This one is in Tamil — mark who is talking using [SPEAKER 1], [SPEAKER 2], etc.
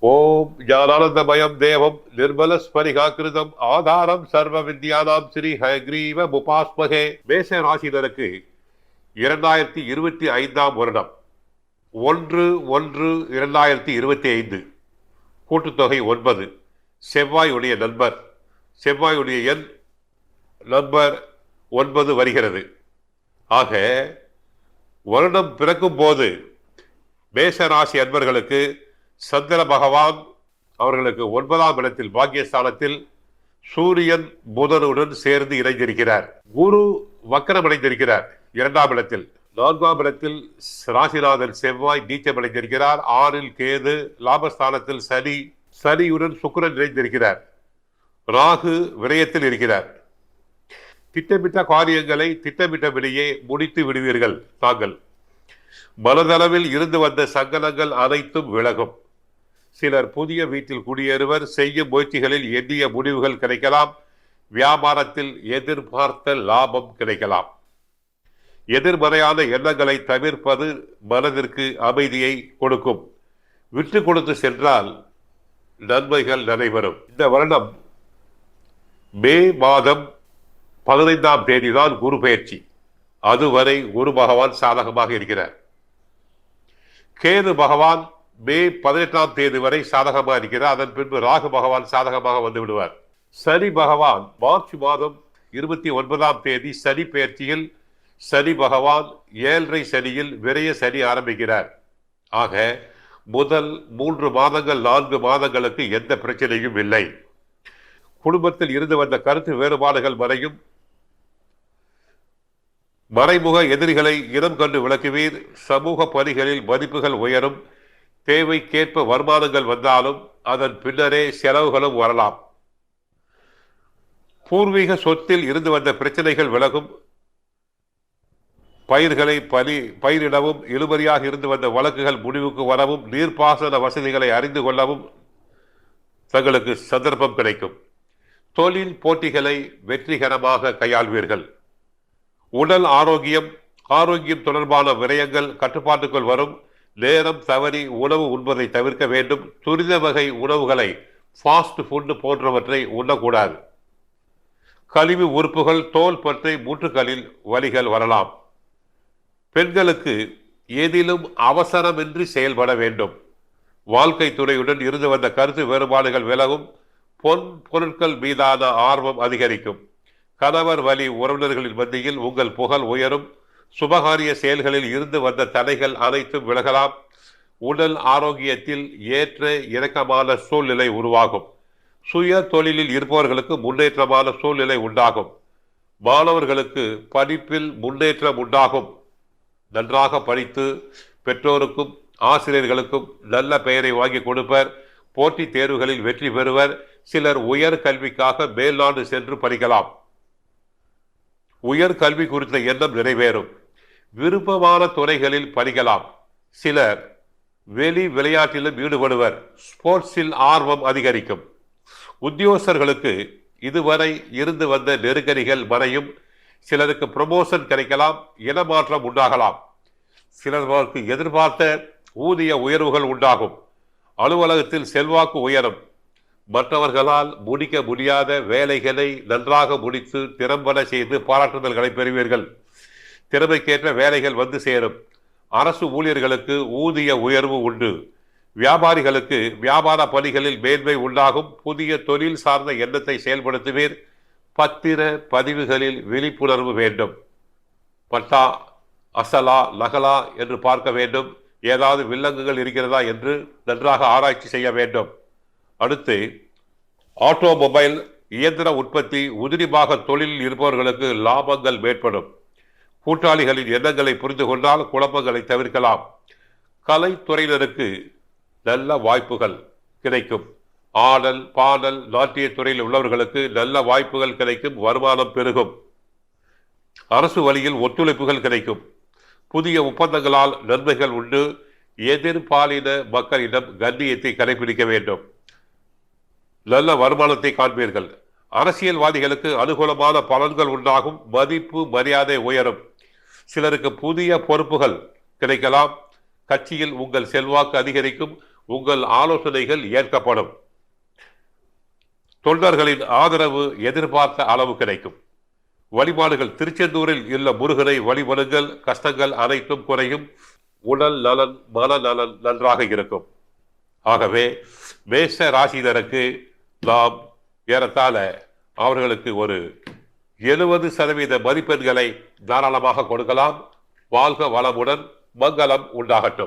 [SPEAKER 1] ஓம் ஞானானந்தமயம் தேவம் நிர்மலஸ்மரிகாக்கிருதம் ஆதாரம் சர்வ வித்யானாம் ஸ்ரீ ஹயக்ரீவ முபாஸ்மகே. மேச ராசினருக்கு இரண்டாயிரத்தி இருபத்தி ஐந்தாம் வருடம். ஒன்று ஒன்று இரண்டாயிரத்தி இருபத்தி ஐந்து. கூட்டுத்தொகை ஒன்பது. செவ்வாயுடைய நண்பர். செவ்வாயுடைய எண் நம்பர் ஒன்பது வருகிறது. ஆக வருடம் பிறக்கும் போது மேச ராசி அன்பர்களுக்கு சந்திர பகவான் அவர்களுக்கு ஒன்பதாம் இடத்தில் பாக்கியஸ்தானத்தில் சூரியன் புதனுடன் சேர்ந்து இணைந்திருக்கிறார். குரு வக்கரமடைந்திருக்கிறார் இரண்டாம் இடத்தில். நான்காம் இடத்தில் ராசிநாதன் செவ்வாய் நீச்சமடைந்திருக்கிறார் ஆறில் கேது லாபஸ்தானத்தில் சனி சனியுடன் சுக்கரன் இணைந்திருக்கிறார். ராகு விரயத்தில் இருக்கிறார். திட்டமிட்ட காரியங்களை திட்டமிட்டபடியே முடித்து விடுவீர்கள் தாங்கள். மனதளவில் இருந்து வந்த சங்கடங்கள் அனைத்தும் விலகும். சிலர் புதிய வீட்டில் குடியேறுவர் செய்யும் முயற்சிகளில் எண்ணிய முடிவுகள் கிடைக்கலாம். வியாபாரத்தில் எதிர்பார்த்த லாபம் கிடைக்கலாம். எதிர்மறையான எண்ணங்களை தவிர்ப்பது மனதிற்கு அமைதியை கொடுக்கும். விட்டு கொடுத்து சென்றால் நன்மைகள் நடைபெறும். இந்த வருடம் மே மாதம் பதினைந்தாம் தேதிதான் குரு பயிற்சி. அதுவரை குரு பகவான் சாதகமாக இருக்கிறார். கேது பகவான் மே பதினெட்டாம் தேதி வரை சாதகமாக இருக்கிறார். அதன் பின்பு ராகு பகவான் சாதகமாக வந்து விடுவார். சனி பகவான் மார்ச் மாதம் இருபத்தி ஒன்பதாம் தேதி சனி பயிற்சியில் சனி பகவான் ஏழரை சனியில் விரைய சனி ஆரம்பிக்கிறார். ஆக முதல் மூன்று மாதங்கள் நான்கு மாதங்களுக்கு எந்த பிரச்சனையும் இல்லை. குடும்பத்தில் இருந்து வந்த கருத்து வேறுபாடுகள் வரையும் மறைமுக எதிரிகளை இனம் கண்டு விளக்குவீர். சமூக பணிகளில் மதிப்புகள் உயரும். தேவைக்கேற்ப வருமானங்கள் வந்தாலும் அதன் பின்னரே செலவுகளும் வரலாம். பூர்வீக சொத்தில் இருந்து வந்த பிரச்சனைகள் விலகும். பயிர்களை பலி பயிரிடவும் இழுபறியாக இருந்து வந்த வழக்குகள் முடிவுக்கு வரவும் நீர்ப்பாசன வசதிகளை அறிந்து கொள்ளவும் தங்களுக்கு சந்தர்ப்பம் கிடைக்கும். தொழில் போட்டிகளை வெற்றிகரமாக கையாள்வீர்கள். உடல் ஆரோக்கியம் ஆரோக்கியம் தொடர்பான விரயங்கள் கட்டுப்பாட்டுக்குள் வரும். நேரம் தவறி உணவு உண்பதை தவிர்க்க வேண்டும். துரித வகை உணவுகளை ஃபாஸ்ட் ஃபுட் போன்றவற்றை உண்ணக்கூடாது. கழிவு உறுப்புகள் தோல் பற்றி மூட்டுகளில் வலிகள் வரலாம். பெண்களுக்கு ஏதிலும் அவசரமின்றி செயல்பட வேண்டும். வாழ்க்கை துறையுடன் இருந்து வந்த கருத்து வேறுபாடுகள் விலகும். பொன் பொருட்கள் மீதான ஆர்வம் அதிகரிக்கும். கணவர் வழி உறவினர்களின் மத்தியில் உங்கள் புகழ் உயரும். சுபகாரிய செயல்களில் இருந்து வந்த தடைகள் அனைத்தும் விலகலாம். உடல் ஆரோக்கியத்தில் ஏற்ற இறக்கமான சூழ்நிலை உருவாகும். சுய தொழிலில் இருப்பவர்களுக்கு முன்னேற்றமான சூழ்நிலை உண்டாகும். மாணவர்களுக்கு படிப்பில் முன்னேற்றம் உண்டாகும். நன்றாக படித்து பெற்றோருக்கும் ஆசிரியர்களுக்கும் நல்ல பெயரை வாங்கி கொடுப்பர். போட்டித் தேர்வுகளில் வெற்றி பெறுவர். சிலர் உயர் கல்விக்காக மேல்நாடு சென்று படிக்கலாம். உயர் கல்வி குறித்த எண்ணம் நிறைவேறும். விருப்பமான துறைகளில் படிக்கலாம் சிலர் வெளி விளையாட்டிலும் ஈடுபடுவர். ஸ்போர்ட்ஸில் ஆர்வம் அதிகரிக்கும். உத்தியோகஸ்தர்களுக்கு இதுவரை இருந்து வந்த நெருக்கடிகள் மறையும் சிலருக்கு ப்ரமோஷன் கிடைக்கலாம் இனமாற்றம் உண்டாகலாம். சிலருக்கு எதிர்பார்த்த ஊதிய உயர்வுகள் உண்டாகும். அலுவலகத்தில் செல்வாக்கு உயரும். மற்றவர்களால் முடிக்க முடியாத வேலைகளை நன்றாக முடித்து திறம்பட செய்து பாராட்டுதல்களை பெறுவீர்கள். திறமைக்கேற்ற வேலைகள் வந்து சேரும். அரசு ஊழியர்களுக்கு ஊதிய உயர்வு உண்டு. வியாபாரிகளுக்கு வியாபார பணிகளில் மேன்மை உண்டாகும். புதிய தொழில் சார்ந்த எண்ணத்தை செயல்படுத்துவீர். பத்திர பதிவுகளில் விழிப்புணர்வு வேண்டும். பட்டா அசலா நகலா என்று பார்க்க வேண்டும். ஏதாவது வில்லங்குகள் இருக்கிறதா என்று நன்றாக ஆராய்ச்சி செய்ய வேண்டும். அடுத்து ஆட்டோமொபைல் இயந்திர உற்பத்தி உதிரிபாக தொழிலில் இருப்பவர்களுக்கு லாபங்கள் மேற்படும். கூட்டாளிகளின் எண்ணங்களை புரிந்து கொண்டால் குழப்பங்களை தவிர்க்கலாம். கலைத்துறையினருக்கு நல்ல வாய்ப்புகள் கிடைக்கும். ஆடல் பாடல் நாட்டிய துறையில் உள்ளவர்களுக்கு நல்ல வாய்ப்புகள் கிடைக்கும் வருமானம் பெருகும். அரசு வழியில் ஒத்துழைப்புகள் கிடைக்கும். புதிய ஒப்பந்தங்களால் நன்மைகள் உண்டு. எதிர்பாலின மக்களிடம் கண்ணியத்தை கடைபிடிக்க வேண்டும். நல்ல வருமானத்தை காண்பீர்கள். அரசியல்வாதிகளுக்கு அனுகூலமான பலன்கள் உண்டாகும் மதிப்பு மரியாதை உயரும். சிலருக்கு புதிய பொறுப்புகள் கிடைக்கலாம். கட்சியில் உங்கள் செல்வாக்கு அதிகரிக்கும் உங்கள் ஆலோசனைகள் ஏற்கப்படும். தொண்டர்களின் ஆதரவு எதிர்பார்த்த அளவு கிடைக்கும். வழிபாடுகள் திருச்செந்தூரில் உள்ள முருகனை வழிபடுங்கள். கஷ்டங்கள் அனைத்தும் குறையும். உடல் நலன் மன நலன் நன்றாக இருக்கும். ஆகவே மேஷ ராசினருக்கு நாம் ஏறத்தாழ அவர்களுக்கு ஒரு எழுபது சதவீத மதிப்பெண்களை தாராளமாக கொடுக்கலாம். வாழ்க வளமுடன் மங்களம் உண்டாகட்டும்.